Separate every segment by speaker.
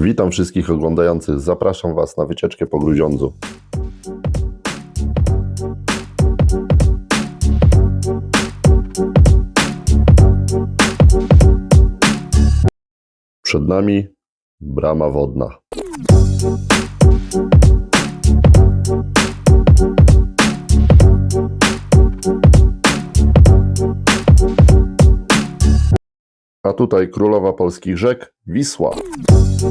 Speaker 1: Witam wszystkich oglądających. Zapraszam Was na wycieczkę po Grudziądzu. Przed nami brama wodna. A tutaj królowa polskich rzek Wisła. A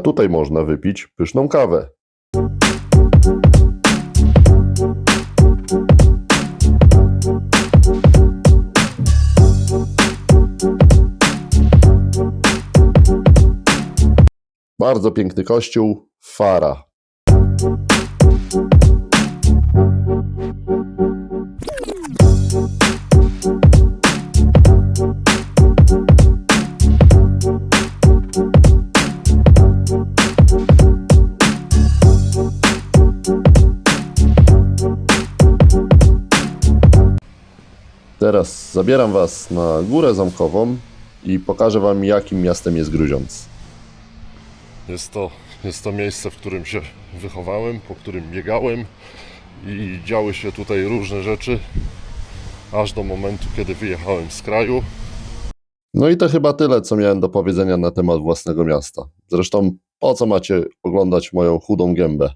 Speaker 1: tutaj można wypić pyszną kawę. Bardzo piękny kościół, Fara. Teraz zabieram Was na górę zamkową i pokażę Wam, jakim miastem jest Grudziądz.
Speaker 2: Jest to, jest to miejsce, w którym się wychowałem, po którym biegałem i działy się tutaj różne rzeczy, aż do momentu, kiedy wyjechałem z kraju.
Speaker 1: No i to chyba tyle, co miałem do powiedzenia na temat własnego miasta. Zresztą, po co macie oglądać moją chudą gębę?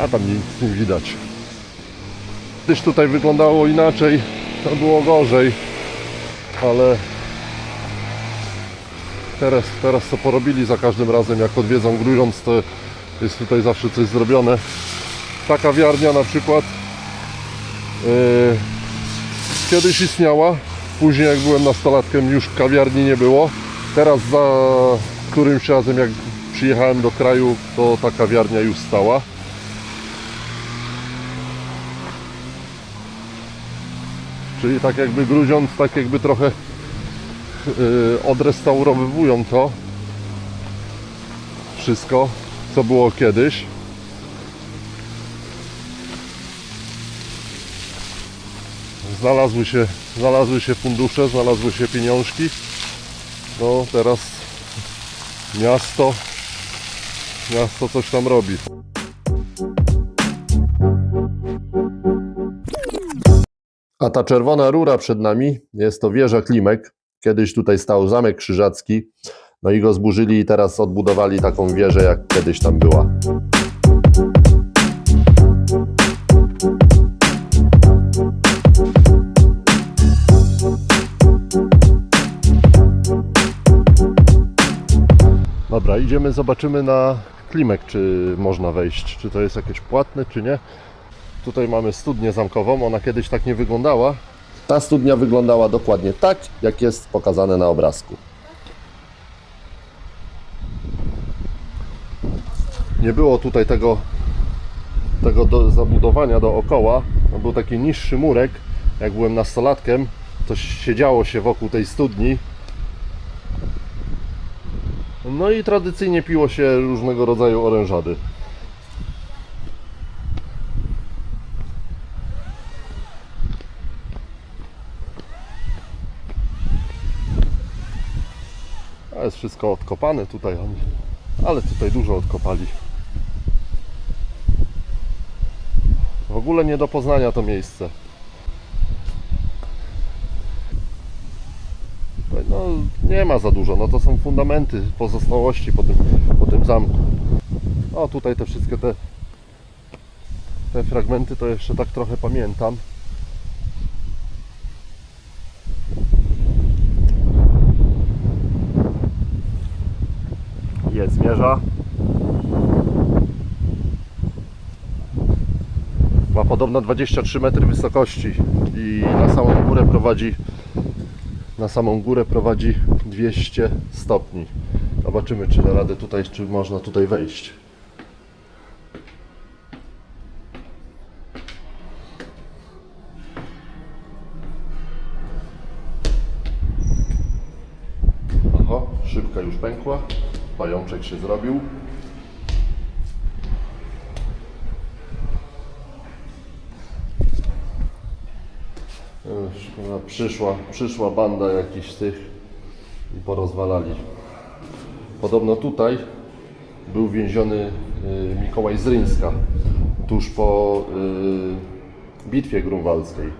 Speaker 2: A tam nic nie widać. Kiedyś tutaj wyglądało inaczej, to było gorzej, ale teraz, teraz co porobili za każdym razem, jak odwiedzam Grudziądz, to jest tutaj zawsze coś zrobione. Ta kawiarnia na przykład yy, kiedyś istniała, później jak byłem nastolatkiem już kawiarni nie było. Teraz za którymś razem jak przyjechałem do kraju, to ta kawiarnia już stała. Czyli tak jakby Grudziądz, tak jakby trochę yy, odrestaurowywują to wszystko, co było kiedyś. Znalazły się, znalazły się fundusze, znalazły się pieniążki. No teraz miasto, miasto coś tam robi.
Speaker 1: A ta czerwona rura przed nami jest to wieża Klimek. Kiedyś tutaj stał zamek krzyżacki, no i go zburzyli i teraz odbudowali taką wieżę, jak kiedyś tam była.
Speaker 2: Dobra, idziemy, zobaczymy na Klimek, czy można wejść, czy to jest jakieś płatne, czy nie. Tutaj mamy studnię zamkową, ona kiedyś tak nie wyglądała.
Speaker 1: Ta studnia wyglądała dokładnie tak, jak jest pokazane na obrazku.
Speaker 2: Nie było tutaj tego, tego do, zabudowania dookoła. Był taki niższy murek. Jak byłem nastolatkiem, to siedziało się wokół tej studni. No i tradycyjnie piło się różnego rodzaju orężady. Jest wszystko odkopane tutaj, oni- ale tutaj dużo odkopali. W ogóle nie do poznania to miejsce. No, nie ma za dużo, no to są fundamenty, pozostałości po tym, po tym zamku. O, tutaj te wszystkie te, te fragmenty to jeszcze tak trochę pamiętam. Wieża. Ma podobno 23 metry wysokości i na samą górę prowadzi na samą górę prowadzi 200 stopni. Zobaczymy, czy da radę tutaj, czy można tutaj wejść. Oho, szybka już pękła. Pajączek się zrobił. Przyszła, przyszła banda jakichś tych i porozwalali. Podobno tutaj był więziony y, Mikołaj z Ryńska tuż po y, bitwie grunwaldzkiej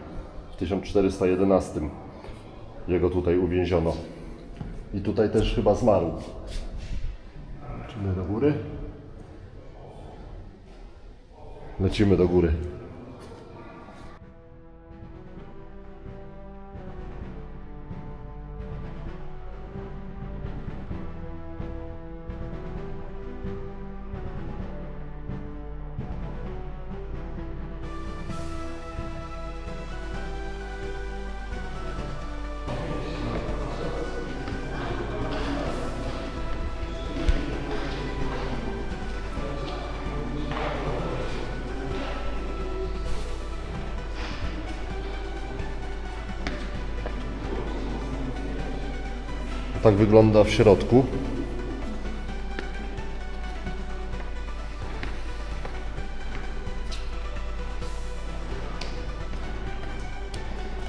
Speaker 2: w 1411. Jego tutaj uwięziono. I tutaj też chyba zmarł. Lecimy do góry. Lecimy do góry. Tak wygląda w środku.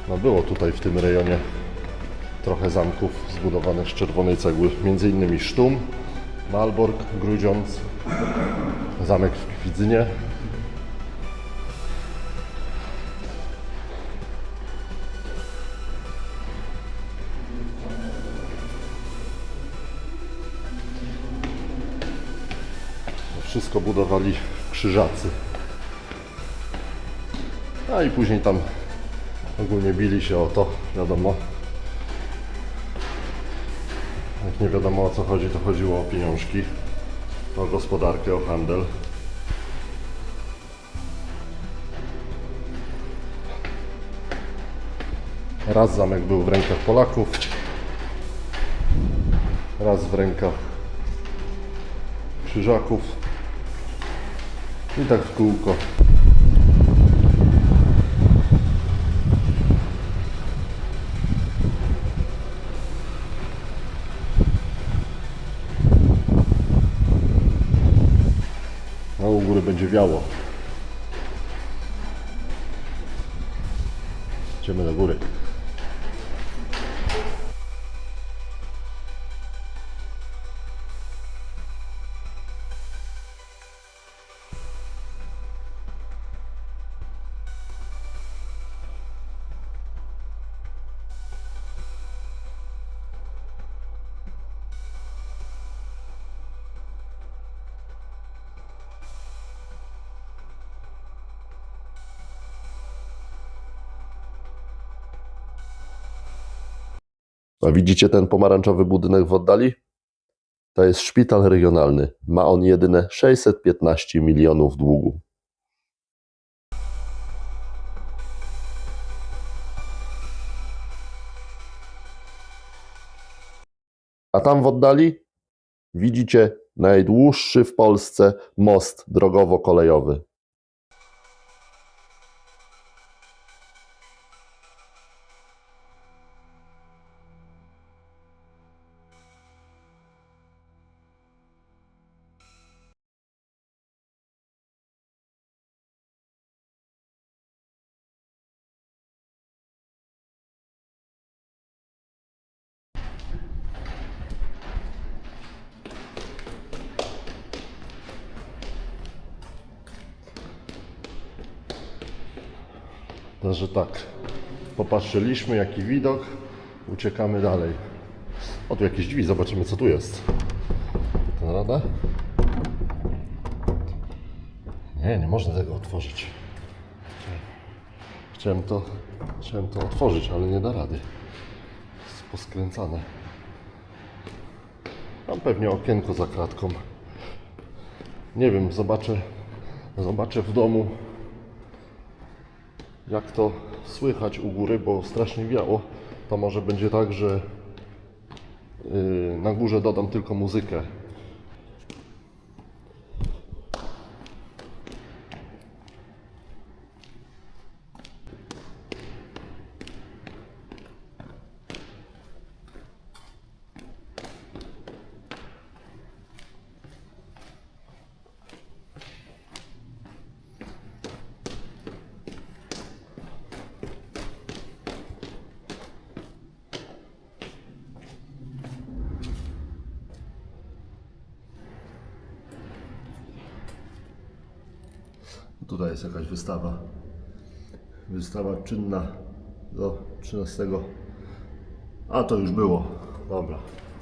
Speaker 2: No było tutaj w tym rejonie trochę zamków zbudowanych z czerwonej cegły, między innymi Sztum, Malbork, Grudziądz, zamek w Kwidzynie. Wszystko budowali krzyżacy. A i później tam ogólnie bili się o to, wiadomo. Jak nie wiadomo o co chodzi, to chodziło o pieniążki, o gospodarkę, o handel. Raz zamek był w rękach Polaków, raz w rękach Krzyżaków i tak w kółko. A u góry będzie wiało. Idziemy do góry. A widzicie ten pomarańczowy budynek w oddali? To jest szpital regionalny. Ma on jedyne 615 milionów długu. A tam w oddali widzicie najdłuższy w Polsce most drogowo-kolejowy. Także tak, popatrzyliśmy jaki widok, uciekamy dalej. O, tu jakieś drzwi, zobaczymy co tu jest. To rada? Nie, nie można tego otworzyć. Chciałem to, chciałem to otworzyć, ale nie da rady. Jest poskręcane. Tam pewnie okienko za kratką. Nie wiem, zobaczę, zobaczę w domu jak to słychać u góry, bo strasznie wiało to może będzie tak, że yy, na górze dodam tylko muzykę. Tutaj jest jakaś wystawa. Wystawa czynna do 13. A to już było. Dobra.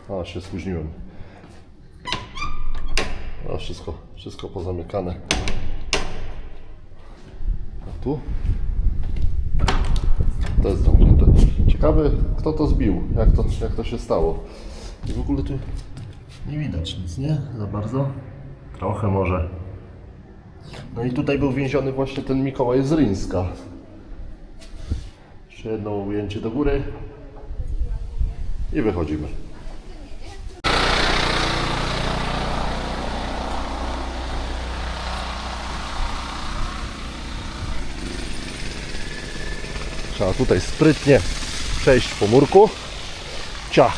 Speaker 2: A się spóźniłem. A wszystko, wszystko pozamykane. A tu? To jest zamknięte. Ciekawy kto to zbił, jak to, jak to się stało. I w ogóle tu nie widać nic, nie? Za bardzo. Trochę może. No i tutaj był więziony właśnie ten Mikołaj z Ryńska. Jeszcze jedno ujęcie do góry. I wychodzimy. Trzeba tutaj sprytnie przejść po murku. Ciach!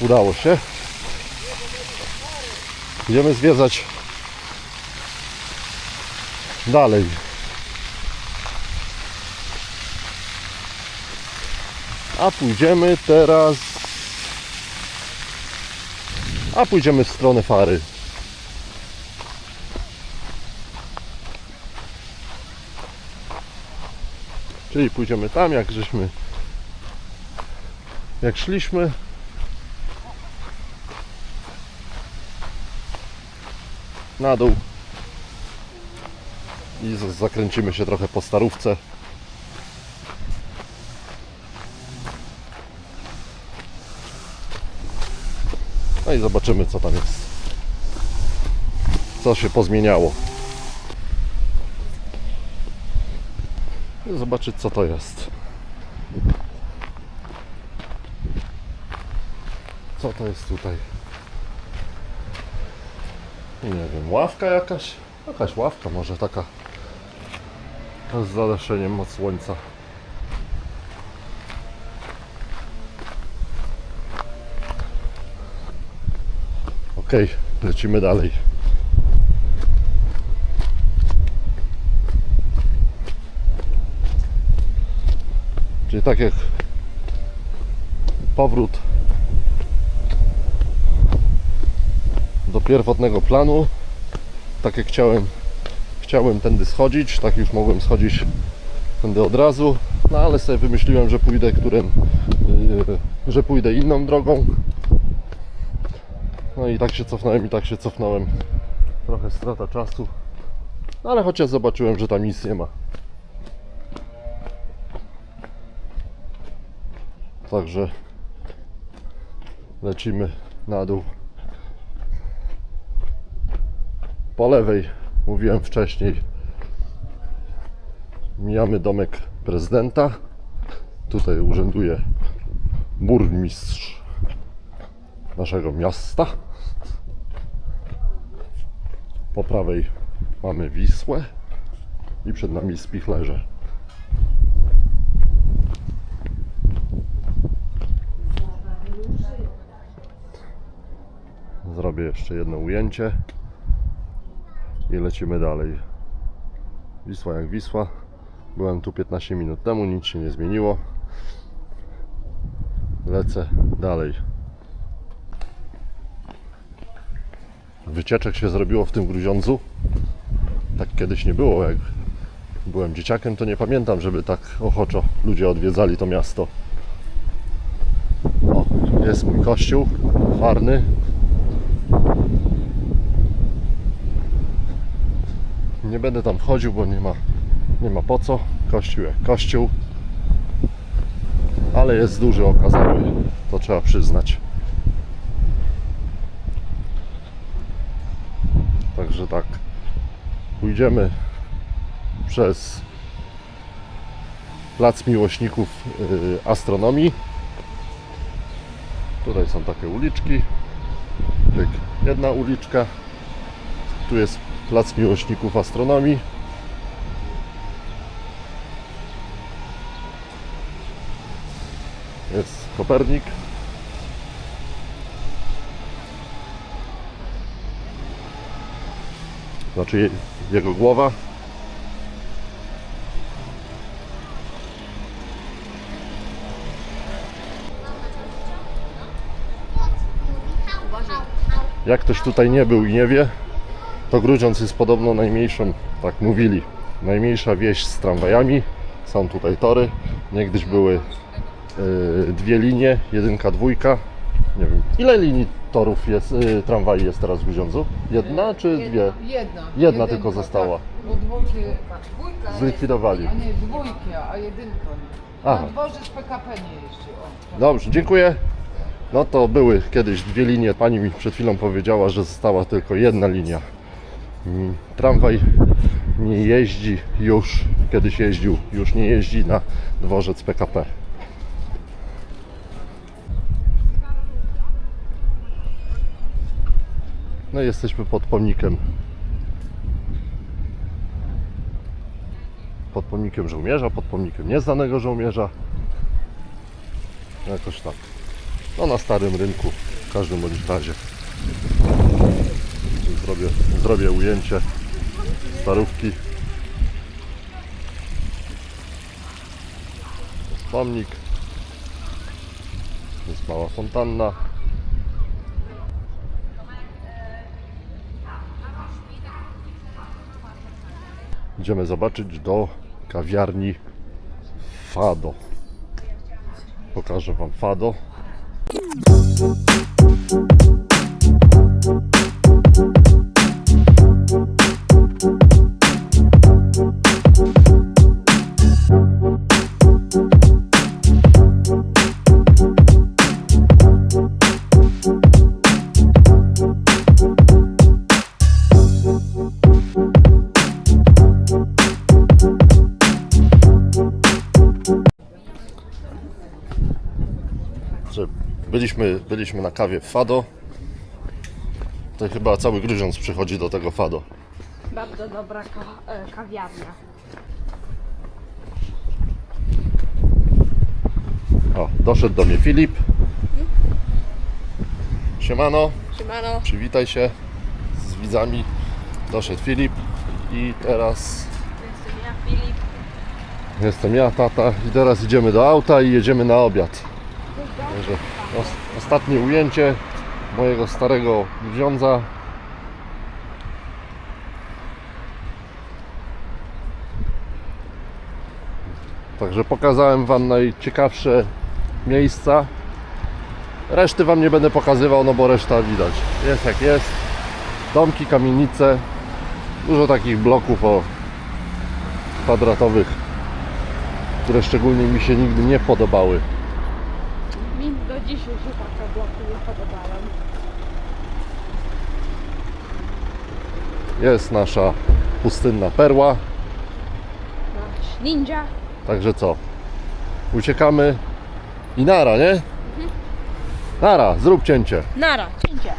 Speaker 2: Udało się. Idziemy zwiedzać dalej. A pójdziemy teraz. A pójdziemy w stronę fary. Czyli pójdziemy tam, jak żeśmy. Jak szliśmy. Na dół i zakręcimy się trochę po starówce. No i zobaczymy co tam jest. Co się pozmieniało. I Zobaczyć co to jest. Co to jest tutaj? Nie wiem, ławka jakaś? Jakaś ławka może taka z zadaszeniem od słońca. Ok, lecimy dalej. Czyli tak jak powrót do pierwotnego planu, tak jak chciałem chciałem tędy schodzić, tak już mogłem schodzić tędy od razu, no ale sobie wymyśliłem, że pójdę którym, yy, że pójdę inną drogą. No i tak się cofnąłem i tak się cofnąłem. Trochę strata czasu. No ale chociaż zobaczyłem, że tam nic nie ma. Także lecimy na dół. Po lewej mówiłem wcześniej, mijamy domek prezydenta. Tutaj urzęduje burmistrz naszego miasta. Po prawej mamy Wisłę i przed nami Spichlerze. Zrobię jeszcze jedno ujęcie i lecimy dalej. Wisła jak Wisła. Byłem tu 15 minut temu, nic się nie zmieniło. Lecę dalej. Wycieczek się zrobiło w tym Gruziądzu. Tak kiedyś nie było. Jak byłem dzieciakiem, to nie pamiętam, żeby tak ochoczo ludzie odwiedzali to miasto. O, jest mój kościół farny. Nie będę tam wchodził, bo nie ma, nie ma po co. Kościół jak kościół. Ale jest duży, okazały, to trzeba przyznać. Także tak. Pójdziemy przez plac miłośników y, astronomii Tutaj są takie uliczki. Jedna uliczka. Tu jest plac miłośników astronomii. Jest Kopernik. Znaczy je, jego głowa. Jak ktoś tutaj nie był i nie wie, to Grudziądz jest podobno najmniejszą, tak mówili, najmniejsza wieś z tramwajami. Są tutaj tory. Niegdyś były y, dwie linie, jedynka, dwójka. Nie wiem, ile linii torów jest, y, tramwaj jest teraz w Grudziądzu? Jedna czy dwie?
Speaker 3: Jedna.
Speaker 2: Jedna tylko została.
Speaker 3: Tak, bo dwójki, dwójka
Speaker 2: Zlikwidowali.
Speaker 3: Jest, a nie dwójki, a jedynka nie.
Speaker 2: Aha.
Speaker 3: Na dworzec PKP nie jeździ. O.
Speaker 2: Dobrze, dziękuję. No to były kiedyś dwie linie. Pani mi przed chwilą powiedziała, że została tylko jedna linia. Tramwaj nie jeździ już, kiedyś jeździł, już nie jeździ na dworzec PKP. No i jesteśmy pod pomnikiem. Pod pomnikiem żołnierza, pod pomnikiem nieznanego żołnierza. Jakoś tak. No na starym rynku w każdym bądź razie. Zrobię, zrobię ujęcie starówki. Jest pomnik. Jest mała fontanna. Idziemy zobaczyć do kawiarni Fado. Pokażę Wam Fado. Byliśmy, byliśmy na kawie w Fado. To chyba cały Grudziądz przychodzi do tego Fado.
Speaker 4: Bardzo dobra ka- e, kawiarnia.
Speaker 2: O, doszedł do mnie Filip. Siemano,
Speaker 4: Siemano.
Speaker 2: przywitaj się z widzami. Doszedł Filip i teraz
Speaker 4: Jestem ja, Filip.
Speaker 2: jestem ja, tata i teraz idziemy do auta i jedziemy na obiad. Także os- ostatnie ujęcie mojego starego wiąza. Także pokazałem Wam najciekawsze miejsca. Reszty Wam nie będę pokazywał, no bo reszta widać. Jest jak jest. Domki, kamienice. Dużo takich bloków o kwadratowych, które szczególnie mi się nigdy nie podobały.
Speaker 4: Dzisiaj się takie bloki nie podobają.
Speaker 2: Jest nasza pustynna perła.
Speaker 4: Nasz ninja.
Speaker 2: Także co? Uciekamy i nara, nie? Nara, zrób cięcie.
Speaker 4: Nara, cięcie.